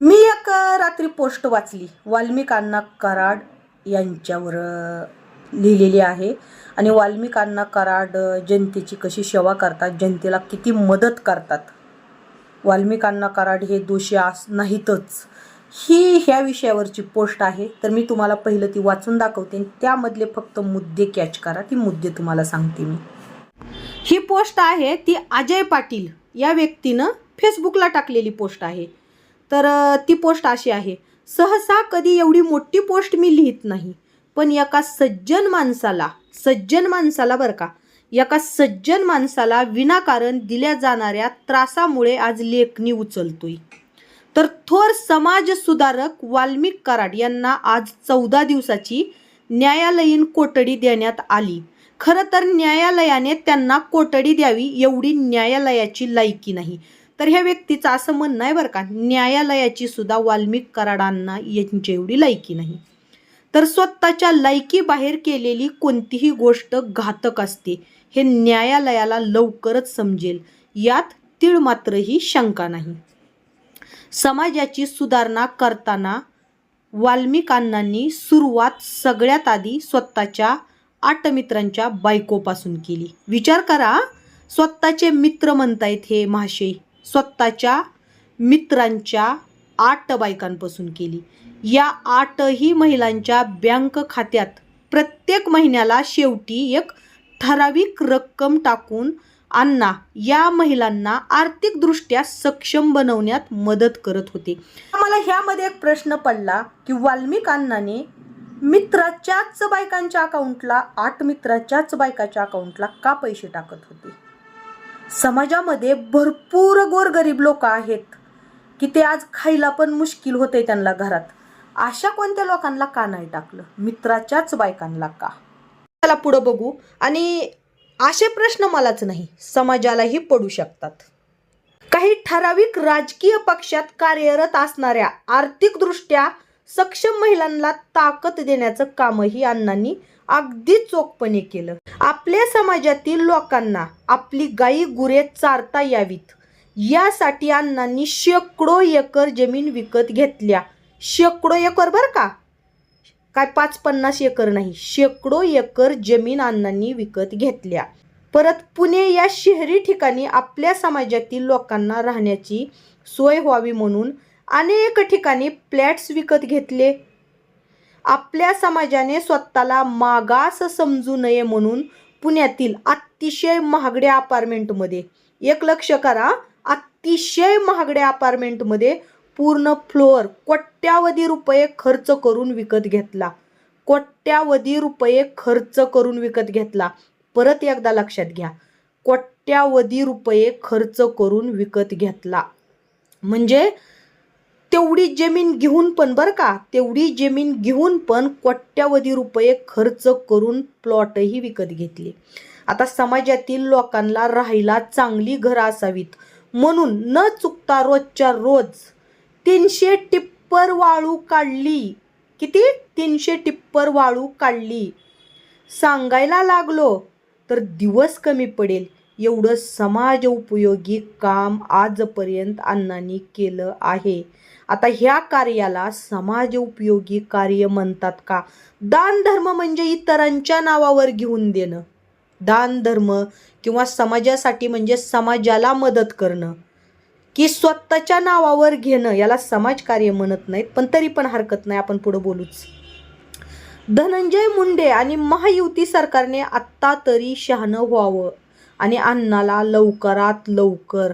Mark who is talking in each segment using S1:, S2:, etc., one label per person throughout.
S1: मी एक रात्री पोस्ट वाचली. वाल्मिकांना कराड यांच्यावर लिहिलेली आहे. आणि वाल्मिकांना कराड जनतेची कशी सेवा करतात जनतेला किती मदत करतात. वाल्मिकांना कराड हे दोषी आस नाहीतच. ही ह्या विषयावरची पोस्ट आहे. तर मी तुम्हाला पहिलं ती वाचून दाखवते. आणि त्यामधले फक्त मुद्दे कॅच करा. ती मुद्दे तुम्हाला सांगते मी. ही पोस्ट आहे ती अजय पाटील या व्यक्तीनं फेसबुकला टाकलेली पोस्ट आहे. तर ती पोस्ट अशी आहे. सहसा कधी एवढी मोठी पोस्ट मी लिहित नाही पण एका सज्जन माणसाला सज्जन माणसाला बरं का एका सज्जन माणसाला विनाकारण दिल्या जाणाऱ्या त्रासामुळे आज लेखणी उचलतोय. तर थोर समाज सुधारक वाल्मिक कराड यांना आज चौदा दिवसाची न्यायालयीन कोठडी देण्यात आली. खरं तर न्यायालयाने त्यांना कोठडी द्यावी एवढी न्यायालयाची लायकी नाही. तर ह्या व्यक्तीचं असं म्हणणं आहे बरं का न्यायालयाची सुद्धा वाल्मिक कराडांना यांची एवढी लायकी नाही. तर स्वतःच्या लायकीबाहेर केलेली कोणतीही गोष्ट घातक असते हे न्यायालयाला लवकरच समजेल. यात तीळ मात्रही शंका नाही. समाजाची सुधारणा करताना वाल्मिकांनांनी सुरुवात सगळ्यात आधी स्वतःच्या आठ मित्रांच्या बायकोपासून केली. विचार करा स्वतःचे मित्र म्हणतायत हे महाशय. स्वतःच्या मित्रांच्या आठ बायकांपासून केली. या आठही महिलांच्या बँक खात्यात प्रत्येक महिन्याला शेवटी एक ठराविक रक्कम टाकून अण्णा या महिलांना आर्थिकदृष्ट्या सक्षम बनवण्यात मदत करत होते. मला ह्यामध्ये एक प्रश्न पडला की वाल्मिक अण्णाने मित्राच्याच बायकांच्या अकाउंटला आठ मित्राच्याच बायकाच्या अकाउंटला का पैसे टाकत होते? समाजामध्ये भरपूर गोरगरीब लोक आहेत की ते आज खायला पण मुश्किल होते त्यांना घरात. अशा कोणत्या लोकांना का नाही टाकलं? मित्राच्याच बायकांना का? त्याला पुढं बघू. आणि असे प्रश्न मलाच नाही समाजालाही पडू शकतात. काही ठराविक राजकीय पक्षात कार्यरत असणाऱ्या आर्थिकदृष्ट्या सक्षम महिलांना ताकद देण्याचं कामही अण्णांनी अगदी चोखपणे केलं. आपल्या समाजातील लोकांना आपली गायी गुरे चारता यावीत. यासाठी अण्णांनी शेकडो एकर जमीन विकत घेतल्या. शेकडो एकर बरं का? काय पाच पन्नास एकर नाही शेकडो एकर जमीन अण्णांनी विकत घेतल्या. परत पुणे या शहरी ठिकाणी आपल्या समाजातील लोकांना राहण्याची सोय व्हावी म्हणून अनेक ठिकाणी फ्लॅट्स विकत घेतले. आपल्या समाजाने स्वतःला मागास समजू नये म्हणून पुण्यातील अतिशय महागड्या अपार्टमेंटमध्ये एक लक्ष करा अतिशय महागड्या अपार्टमेंटमध्ये पूर्ण फ्लोअर कोट्यावधी रुपये खर्च करून विकत घेतला. कोट्यावधी रुपये खर्च करून विकत घेतला. परत एकदा लक्षात घ्या. कोट्यावधी रुपये खर्च करून विकत घेतला. म्हणजे तेवढी जमीन घेऊन पण बरं का तेवढी जमीन घेऊन पण कोट्यावधी रुपये खर्च करून प्लॉटही विकत घेतले. आता समाजातील लोकांना राहायला चांगली घरं असावीत. म्हणून न चुकता रोजच्या रोज तीनशे टिप्पर वाळू काढली. किती? तीनशे टिप्पर वाळू काढली. सांगायला लागलो तर दिवस कमी पडेल. एवढं समाज उपयोगी काम आजपर्यंत अण्णांनी केलं आहे. आता ह्या कार्याला समाज उपयोगी कार्य म्हणतात का? दान धर्म म्हणजे इतरांच्या नावावर घेऊन देणं. दान धर्म किंवा समाजासाठी म्हणजे समाजाला मदत करणं. की स्वतःच्या नावावर घेणं याला समाजकार्य म्हणत नाहीत पण तरी पण हरकत नाही आपण पुढं बोलूच. धनंजय मुंडे आणि महायुती सरकारने आत्ता तरी शहाणं व्हावं. आणि अण्णाला लवकरात लवकर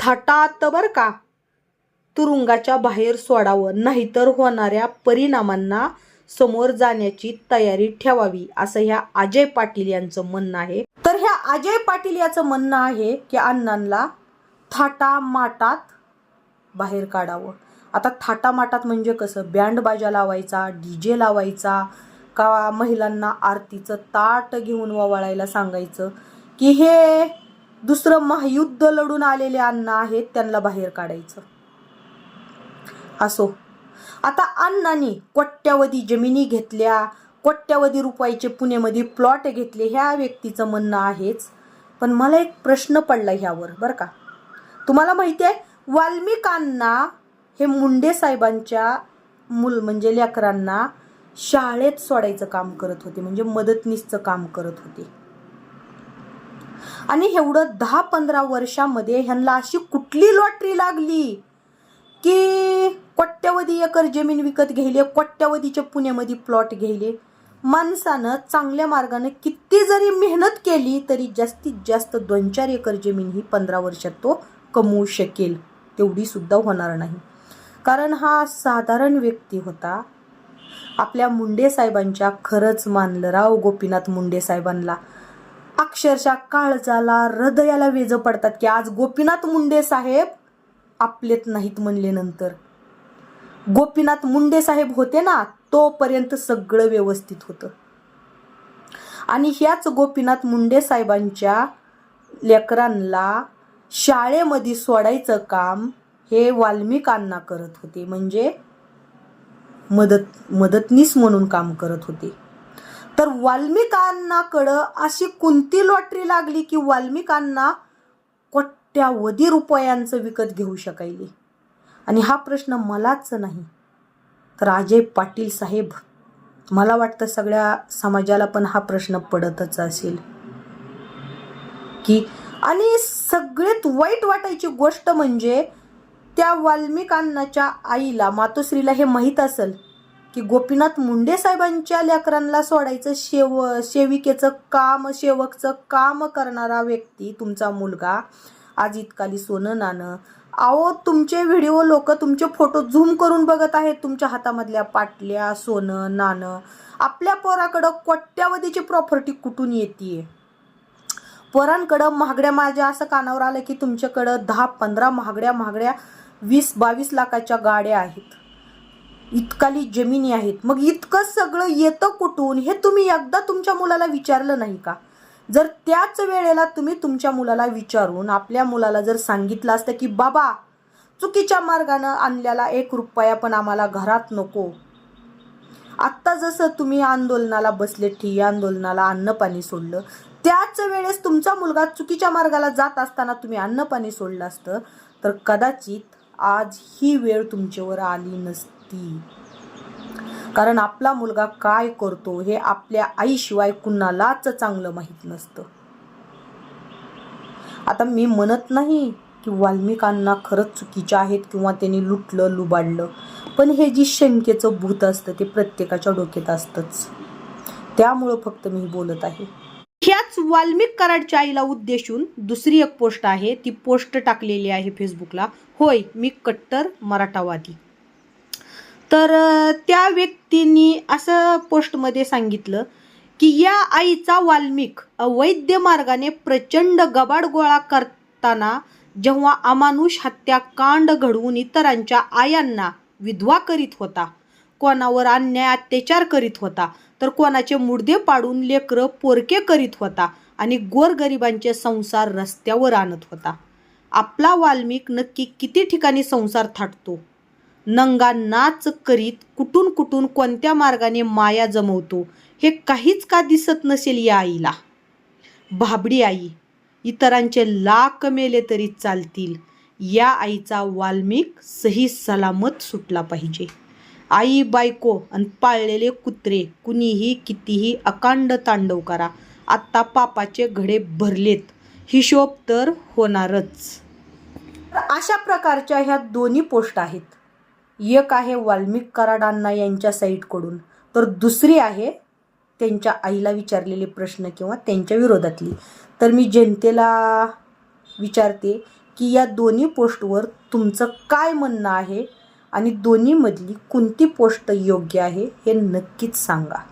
S1: थाटात बरं का? तुरुंगाच्या बाहेर सोडावं नाहीतर होणाऱ्या परिणामांना समोर जाण्याची तयारी ठेवावी असं ह्या अजय पाटील यांचं म्हणणं आहे. तर ह्या अजय पाटील याचं म्हणणं आहे की अण्णांना थाटा माटात बाहेर काढावं. आता थाटा माटात म्हणजे कसं? बँड बाजा लावायचा डी जे लावायचा का महिलांना आरतीचं ताट घेऊन ववाळायला सांगायचं की हे दुसरं महायुद्ध लढून आलेले अण्णा आहेत त्यांना बाहेर काढायचं. असो. आता अण्णांनी कोट्यावधी जमिनी घेतल्या कोट्यावधी रुपयाचे पुणेमध्ये प्लॉट घेतले ह्या व्यक्तीचं म्हणणं आहेच. पण मला एक प्रश्न पडला ह्यावर बरं का? तुम्हाला माहिती आहे वाल्मिकांना हे मुंडे साहेबांच्या मूल म्हणजे लेकरांना शाळेत सोडायचं काम करत होते म्हणजे मदतनीसचं काम करत होते. आणि एवढं दहा पंधरा वर्षामध्ये ह्यांना अशी कुठली लॉटरी लागली की कोट्यावधी एकर जमीन विकत घ्यायले कोट्यावधीचे पुण्यामध्ये प्लॉट घ्यायले माणसानं चांगल्या मार्गाने किती जरी मेहनत केली तरी जास्तीत जास्त दोन चार एकर जमीन ही पंधरा वर्षात तो कमवू शकेल तेवढी सुद्धा होणार नाही. कारण हा साधारण व्यक्ती होता. आपल्या मुंडे साहेबांच्या खरंच मानलं राव गोपीनाथ मुंडे साहेबांना अक्षरशः काळजाला हृदयाला वेज पडतात की आज गोपीनाथ मुंडे साहेब आपलेत नाहीत म्हणले नंतर. गोपीनाथ मुंडे साहेब होते ना तोपर्यंत सगळं व्यवस्थित होतं. आणि ह्याच गोपीनाथ मुंडे साहेबांच्या लेकरांना शाळेमध्ये सोडायचं काम हे वाल्मिकांना करत होते. म्हणजे मदत मदतनीस म्हणून काम करत होते. तर वाल्मिकांनाकडं अशी कोणती लॉटरी लागली की वाल्मिकांना कोट्यावधी रुपयांचं विकत घेऊ शकायले? आणि हा प्रश्न मलाच नाही. तर अजय पाटील साहेब मला वाटतं सगळ्या समाजाला पण हा प्रश्न पडतच असेल. की आणि सगळ्यात वाईट वाटायची गोष्ट म्हणजे त्या वाल्मिकांनाच्या आईला मातोश्रीला हे माहीत असेल की गोपीनाथ मुंडे साहेबांच्या लेकरांना सोडायचं शेव सेविकेचं काम सेवकचं काम करणारा व्यक्ती तुमचा मुलगा आज इतकाली सोनं नाणं. अहो तुमचे व्हिडिओ लोक तुमचे फोटो झूम करून बघत आहेत. तुमच्या हातामधल्या पाटल्या सोनं नाणं. आपल्या पोराकडं कोट्यावधीची प्रॉपर्टी कुठून येते पोरांकडं महागड्या माझ्या असं कानावर आलं की तुमच्याकडं दहा पंधरा महागड्या महागड्या वीस बावीस लाखाच्या गाड्या आहेत. इतकाली जमिनी आहेत. मग इतकं सगळं येतं कुठून? हे तुम्ही एकदा तुमच्या मुलाला विचारलं नाही का? जर त्याच वेळेला तुम्ही तुमच्या मुलाला विचारून आपल्या मुलाला जर सांगितलं असतं की बाबा चुकीच्या मार्गानं आणलेला एक रुपया पण आम्हाला घरात नको. आत्ता जसं तुम्ही आंदोलनाला बसले ठिय्या आंदोलनाला अन्न पाणी सोडलं त्याच वेळेस तुमचा मुलगा चुकीच्या मार्गाला जात असताना तुम्ही अन्न पाणी सोडलं असतं तर कदाचित आज ही वेळ तुमच्यावर आली नसती. कारण आपला मुलगा काय करतो हे आपल्या आईशिवाय कुणालाच चांगलं माहीत नसतं. आता मी म्हणत नाही की वाल्मिकांना खरंच चुकीच्या आहेत किंवा त्यांनी लुटलं लुबाडलं. पण हे जी शंकेचं भूत असतं ते प्रत्येकाच्या डोक्यात असतंच. त्यामुळं फक्त मी बोलत आहे. ह्याच वाल्मिक कराडच्या आईला उद्देशून दुसरी एक पोस्ट आहे. ती पोस्ट टाकलेली आहे फेसबुकला होय मी कट्टर मराठावादी. तर त्या व्यक्तींनी असं पोस्टमध्ये सांगितलं की या आईचा वाल्मिक अवैध मार्गाने प्रचंड गबाड गोळा करताना जेव्हा अमानुष हत्याकांड घडवून इतरांच्या आयांना विधवा करीत होता कोणावर अन्याय अत्याचार करीत होता तर कोणाचे मुडदे पाडून लेकरं पोरके करीत होता आणि गोरगरिबांचे संसार रस्त्यावर आणत होता. आपला वाल्मिक नक्की किती ठिकाणी संसार थाटतो? नंगा नाच करीत कुठून कुठून कोणत्या मार्गाने माया जमवतो हे काहीच का दिसत नसेल या आईला? भाबडी आई इतरांचे लाख मेले तरी चालतील. या आईचा वाल्मिक सही सलामत सुटला पाहिजे. आई बायको आणि पाळलेले कुत्रे कुणीही कितीही अकांड तांडव करा आत्ता पापाचे घडे भरलेत. हिशोब तर होणारच. अशा प्रकारच्या ह्या दोन्ही पोस्ट आहेत. एक आहे वाल्मिक कराडांना यांच्या साईटकडून तर दुसरी आहे त्यांच्या आईला विचारलेले प्रश्न किंवा त्यांच्या विरोधातली. तर मी जनतेला विचारते की या दोन्ही पोस्टवर तुमचं काय म्हणणं आहे आणि दोन्हीमधली कोणती पोस्ट योग्य आहे हे नक्कीच सांगा.